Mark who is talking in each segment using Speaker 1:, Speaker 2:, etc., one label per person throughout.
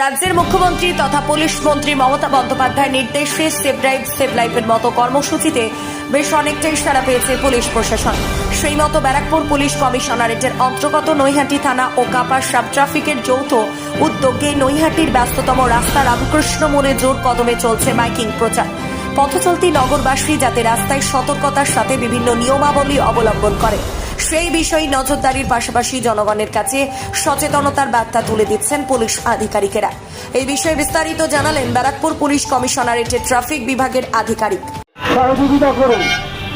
Speaker 1: রাজ্যের মুখ্যমন্ত্রী তথা পুলিশ মন্ত্রী মমতা বন্দ্যোপাধ্যায়ের নির্দেশে সেভ ড্রাইভ, সেভ লাইফের মতো কর্মসূচিতে বেশ অনেকটাই সাড়া পেয়েছে পুলিশ প্রশাসন। সেই মতো ব্যারাকপুর পুলিশ কমিশনারেটের অন্তর্গত নৈহাটি থানা ও কাপা সাব ট্রাফিকের যৌথ উদ্যোগে নৈহাটির ব্যস্ততম রাস্তা রামকৃষ্ণ মোড়ে জোর কদমে চলছে মাইকিং প্রচার। পথচলতি নগরবাসী যাতে রাস্তায় সতর্কতার সাথে বিভিন্ন নিয়মাবলী অবলম্বন করে। সেই বিষয়ে নজরদারির পাশাপাশি জনগণের কাছে সচেতনতার বার্তা তুলে দিচ্ছেন পুলিশ আধিকারিকেরা। এই বিষয়ে বিস্তারিত জানালেন ব্যারাকপুর পুলিশ কমিশনারেটের ট্রাফিক বিভাগের আধিকারিক।
Speaker 2: সহযোগিতা করুন।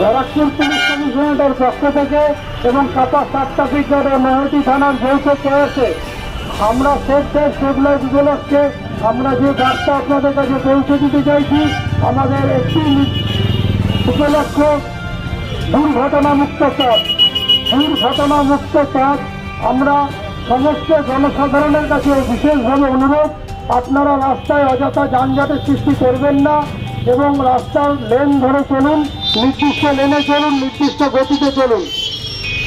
Speaker 2: ব্যারাকপুর পুলিশ কমিশনারের পক্ষ থেকে এবং কাপা সাত ট্রাফিকের নৈহাটি থানার যৌথ প্রয়াসে আমরা সেফ সেফ উপলক্ষে আমরা যে বার্তা আপনাদের কাছে পৌঁছে দিতে চাইছি, আমাদের একটি উপলক্ষ দুর্ঘটনা মুক্ত পথ দুর্ঘটনা মুক্ত পথ আমরা সমস্ত জনসাধারণের কাছে বিশেষভাবে অনুরোধ, আপনারা রাস্তায় অযথা যানজটের সৃষ্টি করবেন না এবং রাস্তার লেন ধরে চলুন, নির্দিষ্ট লেনে চলুন, নির্দিষ্ট গতিতে চলুন।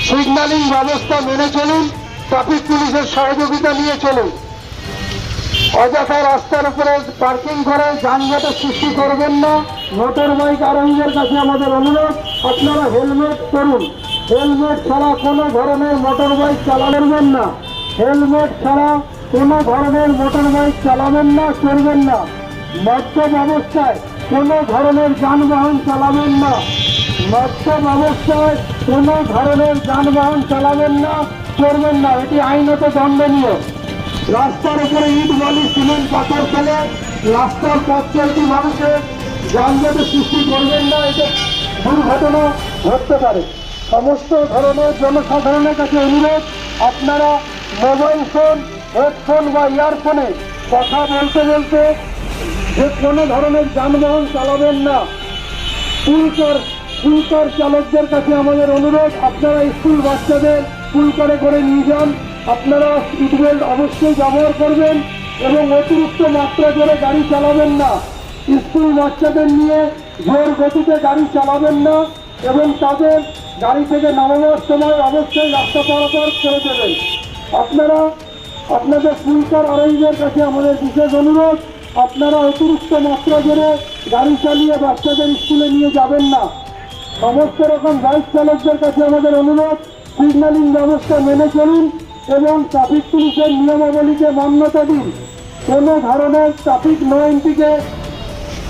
Speaker 2: সিগন্যালিং ব্যবস্থা মেনে চলুন, ট্রাফিক পুলিশের সহযোগিতা নিয়ে চলুন। অযথা রাস্তার উপরে পার্কিং করে যানজটের সৃষ্টি করবেন না। মোটর বাইক আরোহীদের কাছে আমাদের অনুরোধ, আপনারা হেলমেট করুন হেলমেট ছাড়া কোনো ধরনের মোটর বাইক চালাবেন না। হেলমেট ছাড়া কোনো ধরনের মোটর বাইক চালাবেন না, চলবেন না। মদ্যপ অবস্থায় কোনো ধরনের যানবাহন চালাবেন না। মদ্যপ অবস্থায় কোনো ধরনের যানবাহন চালাবেন না, চলবেন না। এটি আইনত দণ্ডনীয়। রাস্তার উপরে ইট, বালি, সিমেন্ট, পাথর ফেলে রাস্তার পথ চলতি মানুষের যানজটের সৃষ্টি করবেন না, এতে দুর্ঘটনা ঘটতে পারে। সমস্ত ধরনের জনসাধারণের কাছে অনুরোধ, আপনারা মোবাইল ফোন, হেডফোন বা ইয়ারফোনে কথা বলতে বলতে যে কোনো ধরনের যানবাহন চালাবেন না। স্কুলকর স্কুলকর চালকদের কাছে আমাদের অনুরোধ, আপনারা স্কুল বাচ্চাদের স্কুল করে করে নিয়ে যান। আপনারা সিট বেল্ট অবশ্যই ব্যবহার করবেন এবং অতিরিক্ত মাত্রা জোরে গাড়ি চালাবেন না। স্কুল বাচ্চাদের নিয়ে জোর গতিতে গাড়ি চালাবেন না এবং তাদের গাড়ি থেকে নামানোর সময় অবশ্যই রাস্তা পারাপার করে দেবেন। আপনারা, আপনাদের স্কুলকার আরোহীদের কাছে আমাদের বিশেষ অনুরোধ, আপনারা অতিরিক্ত মাত্রা জোরে গাড়ি চালিয়ে বাচ্চাদের স্কুলে নিয়ে যাবেন না। সমস্ত রকম বাইক চালকদের কাছে আমাদের অনুরোধ সিগন্যালিং ব্যবস্থা মেনে চলুন এবং ট্রাফিক পুলিশের নিয়মাবলীকে মান্যতা দিন। কোনো ধরনের ট্রাফিক নো এন্ট্রিকে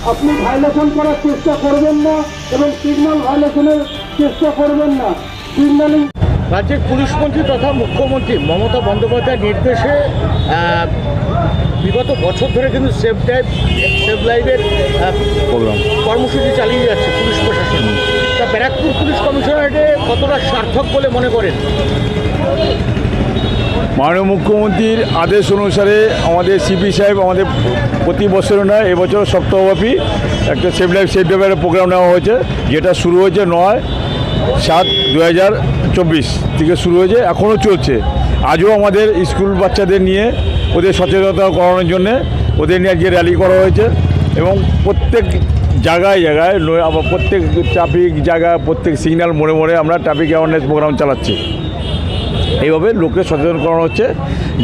Speaker 2: আপনি ভাইলেশন করার চেষ্টা করবেন না এবং সিগন্যাল ভাইলেশনের চেষ্টা করবেন না। সিগন্যালিং
Speaker 3: রাজ্যের পুলিশ মন্ত্রী তথা মুখ্যমন্ত্রী মমতা বন্দ্যোপাধ্যায়ের নির্দেশে বিগত বছর ধরে কিন্তু সেফ ড্রাইভ সেফ লাইভের কর্মসূচি চালিয়ে যাচ্ছে পুলিশ প্রশাসন। তা ব্যারাকপুর পুলিশ কমিশনারেটে কতটা সার্থক বলে মনে করেন?
Speaker 4: মাননীয় মুখ্যমন্ত্রীর আদেশ অনুসারে আমাদের সিপি সাহেব আমাদের প্রতি বছর নয় এবছর সপ্তাহব্যাপী একটা সেভ লাইফ সেভ ড্রাইভের প্রোগ্রাম নেওয়া হয়েছে, যেটা শুরু হয়েছে নয় সাত দু থেকে শুরু হয়েছে, এখনও চলছে। আজও আমাদের স্কুল বাচ্চাদের নিয়ে ওদের সচেতনতা করানোর জন্যে ওদের নিয়ে আজকে র্যালি করা হয়েছে এবং প্রত্যেক জায়গায় জায়গায় আবার প্রত্যেক ট্রাফিক জায়গা প্রত্যেক সিগন্যাল মোড়ে মোড়ে আমরা ট্রাফিক অ্যাওয়ারনেস প্রোগ্রাম চালাচ্ছি। এইভাবে লোককে সচেতন করানো হচ্ছে,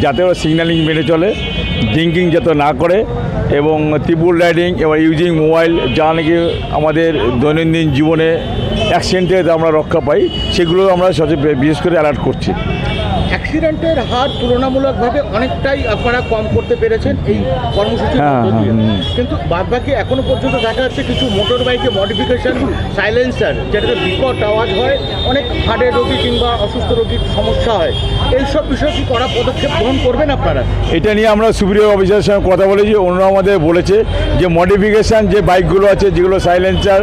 Speaker 4: যাতে ওরা সিগন্যালিং মেনে চলে ড্রিঙ্কিং যাতে না করে, এবং ত্রিপুল রাইডিং এবং ইউজিং মোবাইল যা নাকি আমাদের দৈনন্দিন জীবনে অ্যাক্সিডেন্ট থেকে আমরা রক্ষা পাই, সেগুলো আমরা সচেতন বিশেষ করে অ্যালার্ট করছি।
Speaker 3: অ্যাক্সিডেন্টের হার তুলনামূলকভাবে অনেকটাই আপনারা কম করতে পেরেছেন এই কর্মসূচির
Speaker 4: হ্যাঁ,
Speaker 3: মধ্য দিয়ে।
Speaker 4: হুম।
Speaker 3: কিন্তু বাদবাকি এখনও পর্যন্ত দেখা যাচ্ছে কিছু মোটর বাইকে মডিফিকেশন সাইলেন্সার যেটাতে বিকট আওয়াজ হয় অনেক হার্টের রোগী কিংবা অসুস্থ রোগীর সমস্যা হয়। এইসব বিষয়ে কি করা পদক্ষেপ গ্রহণ করবেন আপনারা?
Speaker 4: এটা নিয়ে আমরা সুপ্রিয় অফিসারের সঙ্গে কথা বলেছি। ওনারা আমাদের বলেছে যে মডিফিকেশান যে বাইকগুলো আছে যেগুলো সাইলেন্সার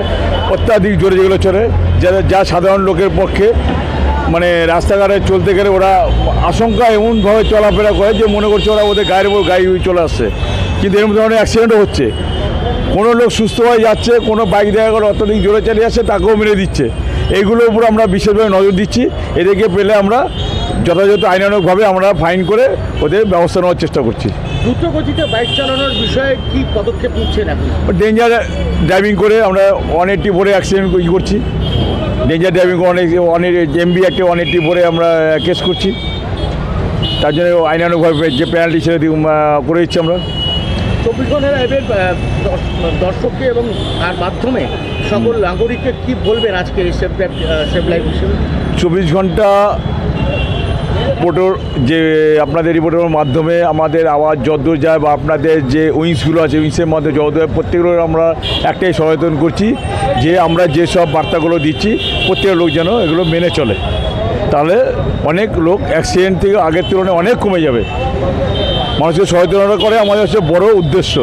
Speaker 4: অত্যাধিক জোরে যেগুলো চলে যাদের যা সাধারণ লোকের পক্ষে মানে রাস্তাঘাটে চলতে গেলে ওরা আশঙ্কা এমনভাবে চলাফেরা করে যে মনে করছে ওরা ওদের গায়ের উপর গাড়ি চলে আসছে। কিন্তু এরকম ধরনের অ্যাক্সিডেন্টও হচ্ছে। কোনো লোক সুস্থ হয়ে যাচ্ছে কোনো বাইক দেখা করে অত্যাধিক জোরে চালিয়ে যাচ্ছে তাকেও মেরে দিচ্ছে। এইগুলোর উপর আমরা বিশেষভাবে নজর দিচ্ছি। এদেরকে পেলে আমরা যথাযথ আইনানুগভাবে আমরা ফাইন করে ওদের ব্যবস্থা নেওয়ার চেষ্টা করছি।
Speaker 3: দ্রুত গতিতে বাইক চালানোর বিষয়ে কি পদক্ষেপ নিচ্ছেন এখন
Speaker 4: ডেঞ্জার ড্রাইভিং করে আমরা ওয়ান এইট্টি ভরে অ্যাক্সিডেন্ট ই করছি। ডেঞ্জার ড্রাইভিং অনেক অনেক এমবি একটি ওয়ান এইট্টি পরে আমরা কেস করছি। তার জন্য আইনানুভাবে যে পেনাল্টি দিই করে দিচ্ছি আমরা।
Speaker 3: চব্বিশ ঘণ্টার অ্যাপের দর্শককে এবং তার মাধ্যমে সকল নাগরিককে কি বলবেন আজকে এই সেফ সেফ লাইফ হিসেবে?
Speaker 4: চব্বিশ ঘণ্টা রিপোর্টর যে আপনাদের রিপোর্টের মাধ্যমে আমাদের আওয়াজ যতদূর যায় বা আপনাদের যে উইংসগুলো আছে, উইংসের মধ্যে যতদূর প্রত্যেকগুলো আমরা একটাই সচেতন করছি যে আমরা যেসব বার্তাগুলো দিচ্ছি প্রত্যেক লোক যেন এগুলো মেনে চলে। তাহলে অনেক লোক অ্যাক্সিডেন্ট থেকে আগের তুলনায় অনেক কমে যাবে। মানুষকে সচেতনতা করে আমাদের হচ্ছে বড় উদ্দেশ্য।